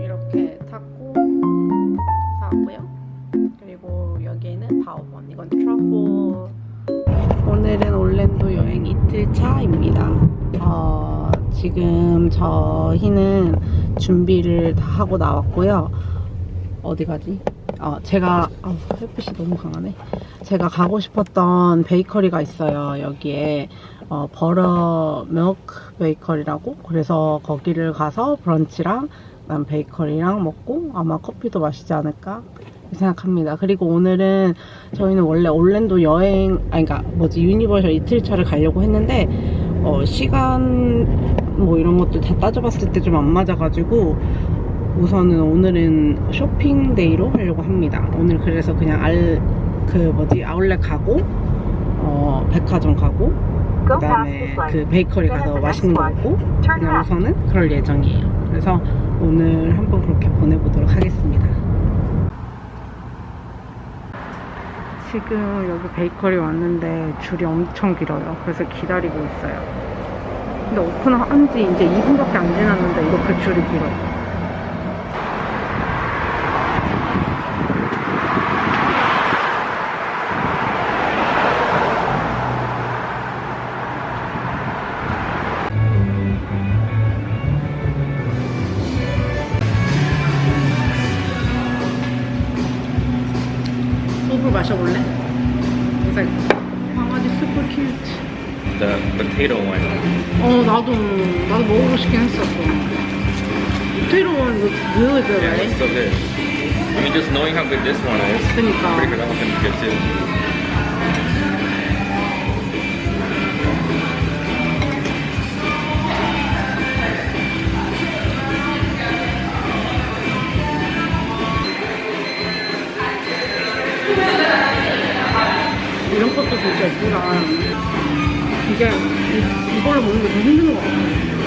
이렇게 탔고 사왔고요. 그리고 여기에는 바오번. 이건 트러플. 오늘은 올랜도 여행 이틀 차입니다. 어, 지금 저희는 준비를 다 하고 나왔고요. 어디 가지? 어, 제가 어, 햇빛이 너무 강하네. 제가 가고 싶었던 베이커리가 있어요. 여기에 어, 버러 밀크 베이커리라고. 그래서 거기를 가서 브런치랑 난 베이커리랑 먹고 아마 커피도 마시지 않을까 생각합니다. 그리고 오늘은 저희는 원래 올랜도 여행, 아니 그러니까 뭐지 유니버셜 이틀차를 가려고 했는데 어, 시간 뭐 이런 것들 다 따져봤을 때 좀 안 맞아가지고 우선은 오늘은 쇼핑 데이로 하려고 합니다. 오늘 그래서 그냥 알 그 뭐지 아울렛 가고 어 백화점 가고 그 다음에 그 베이커리 가서 맛있는 거 먹고 그냥 우선은 그럴 예정이에요. 그래서 오늘 한번 그렇게 보내보도록 하겠습니다. 지금 여기 베이커리 왔는데 줄이 엄청 길어요. 그래서 기다리고 있어요. 근데 오픈한 지 이제 2분밖에 안 지났는데 이렇게 줄이 길어요. 포테이로 원 looks really good, Yeah, right? it's so good. I mean, just knowing how good this one is, 그니까. pretty good. One's gonna be good too. 이런 것도 진짜 예쁘다. 이게 이- 이걸로 먹는 게 더 힘든 것 같아.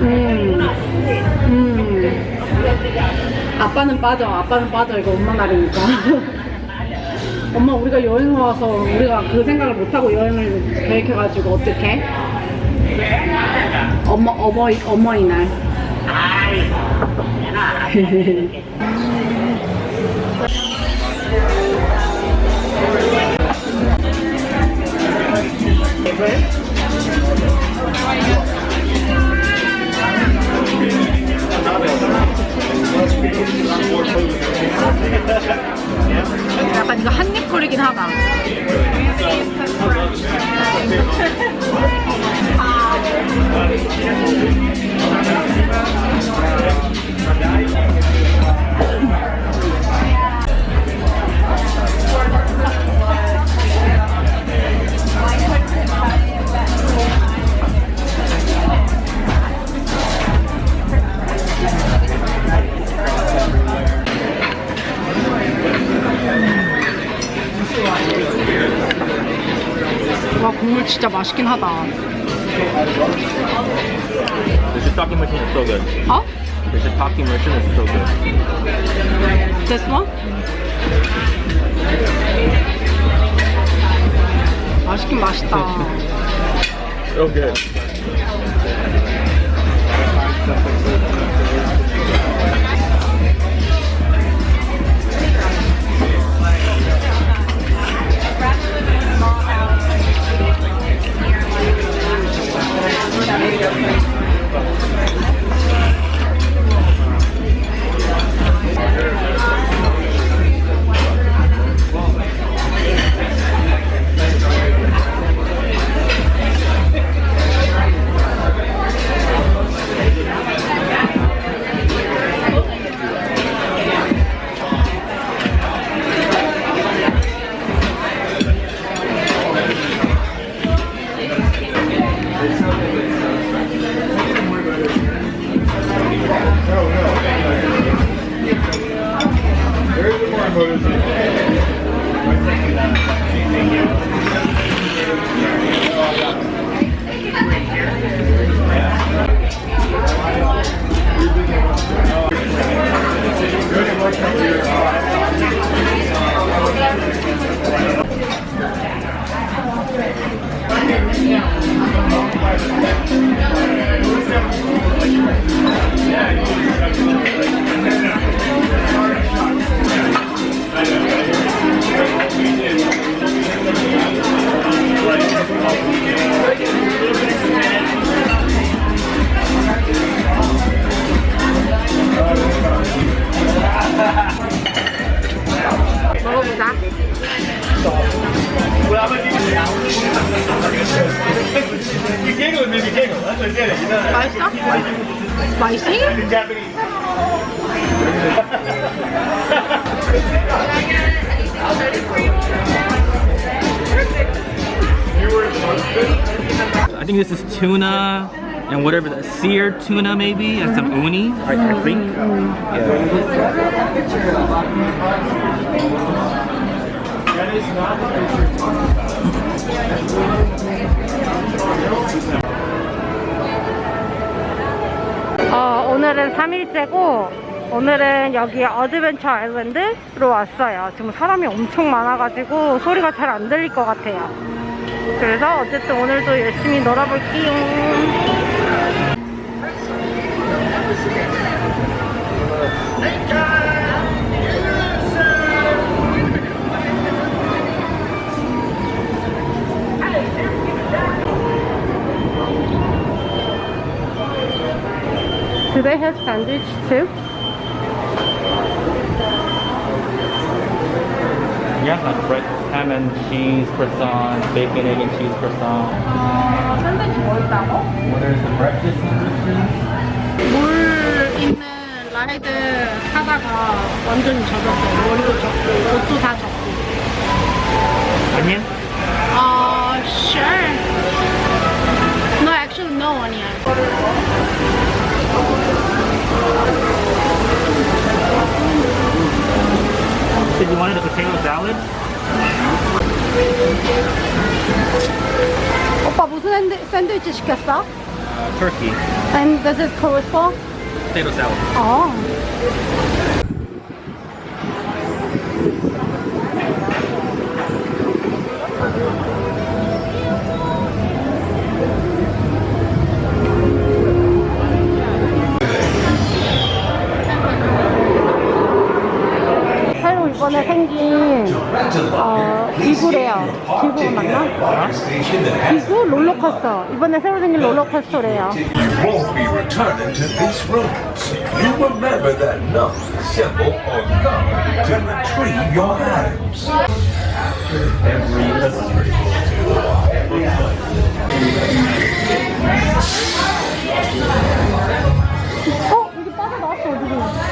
음. 음. 아빠는 빠져. 아빠는 빠져. 이거 엄마 날이니까. 엄마 우리가 여행 와서 우리가 그 생각을 못하고 여행을 계획해가지고 어떡해? 엄마 어버이 어머니 날. 진짜 맛있긴 하다. This shiitake machine is so good. 어? The shiitake machine is so good. This one? 맛있긴 맛있다. So good. 먹어 think this is tuna and whatever the seared tuna maybe and some uni. I, I think. 어, 오늘은 3일째고 오늘은 여기 어드벤처 아일랜드로 왔어요. 지금 사람이 엄청 많아가지고 소리가 잘 안 들릴 것 같아요. 그래서 어쨌든 오늘도 열심히 놀아볼게요. They have sandwich too? Yeah, like bread, ham and cheese croissant, bacon, egg and cheese croissant. 어, 샌드위치 뭐 있다고? What is the breakfast sandwiches? 물 있는 라이드 타다가 완전히 젖었어요. 머리도 젖고, 옷도 다 젖고. Onion? 어, sure. No, actually no onion. Did you want a potato salad? 오빠 무슨 샌드, 샌드위치 시켰어? Uh, turkey. And does this correspond? Potato salad. 어. 이번에 생긴 어, 기구래요. 기구 맞나? 기구 롤러코스터. 이번에 새로 생긴 롤러코스터래요. You won't be returning to these rooms. You remember that number, symbol, or number to retrieve your items. 어? 여기 빠져나왔어, 어디로.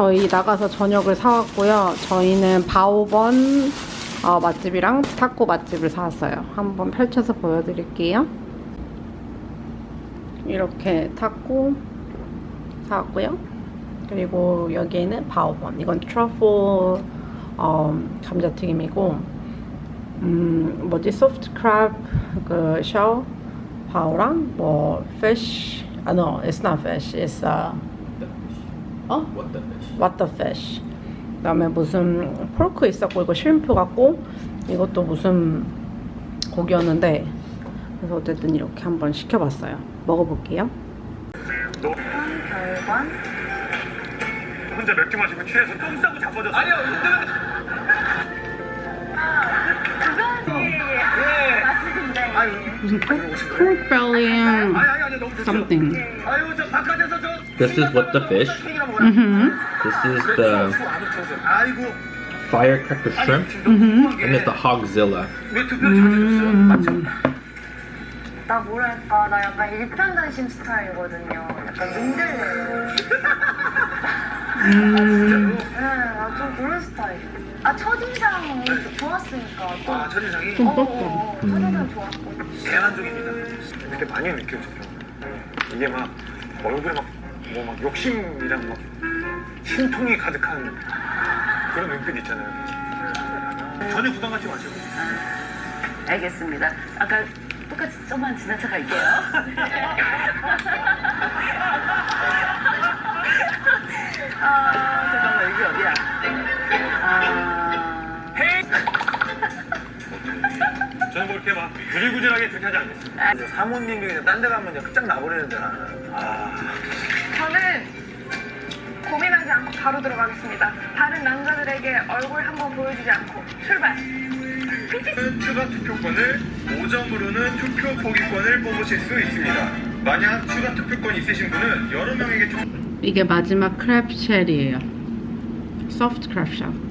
저희 나가서 저녁을 사왔고요. 저희는 바오번 어, 맛집이랑 타코 맛집을 사왔어요. 한번 펼쳐서 보여드릴게요. 이렇게 타코 사왔고요. 그리고 여기에는 바오번. 이건 트러플 어, 감자튀김이고, 음, 뭐지, 소프트 크랩 그 샤오 바오랑 뭐 fish. 아, no, it's not fish. It's uh, 어? What the fish? What the fish. 그 다음에 무슨 폴크 있었고 이거 쉼프 같고 이것도 무슨 고기였는데 그래서 어쨌든 이렇게 한번 시켜봤어요. 먹어볼게요. 혼자 맥주 마시고 취해서 똥 싸고 자빠졌어. 아니요, 무슨 pork bellying 아니 아니 너무 좋죠. something. 아유 저 바깥에서 저 This is what the fish. Mhm. This is the firecracker shrimp. And it's the hogzilla. 맞죠? 나 뭐랄까 나 약간 일편단심 스타일이거든요 약간 민들레 음, 네 나좀 그런 스타일 아 첫인상 좋았으니까 또 아 첫인상이 좀 어. 어, 어, 첫인상 좋았고 대안적입니다. 그때 많이 느껴져요. 이게 막 얼굴에 막 뭐 막 욕심이랑 막 심통이 가득한 그런 눈빛 있잖아요. 전혀 부담 갖지 마시고. 알겠습니다 아까 똑같이 좀만 지나쳐 갈게요 아 잠깐만 여기 어디야 아 저는 뭐 이렇게 막 구질구질하게 그렇게 하지 않겠습니다. 이제 사모님이 그냥 딴 데 가면 이제 끝장 나버리는데 나는. 아. 저는 고민하지 않고 바로 들어가겠습니다. 다른 남자들에게 얼굴 한번 보여주지 않고 출발. 추가 투표권을 5점으로는 투표 포기권을 뽑으실 수 있습니다. 만약 추가 투표권 있으신 분은 여러 명에게 총 이게 마지막 크랩 쉘이에요. 소프트 크랩 쉘.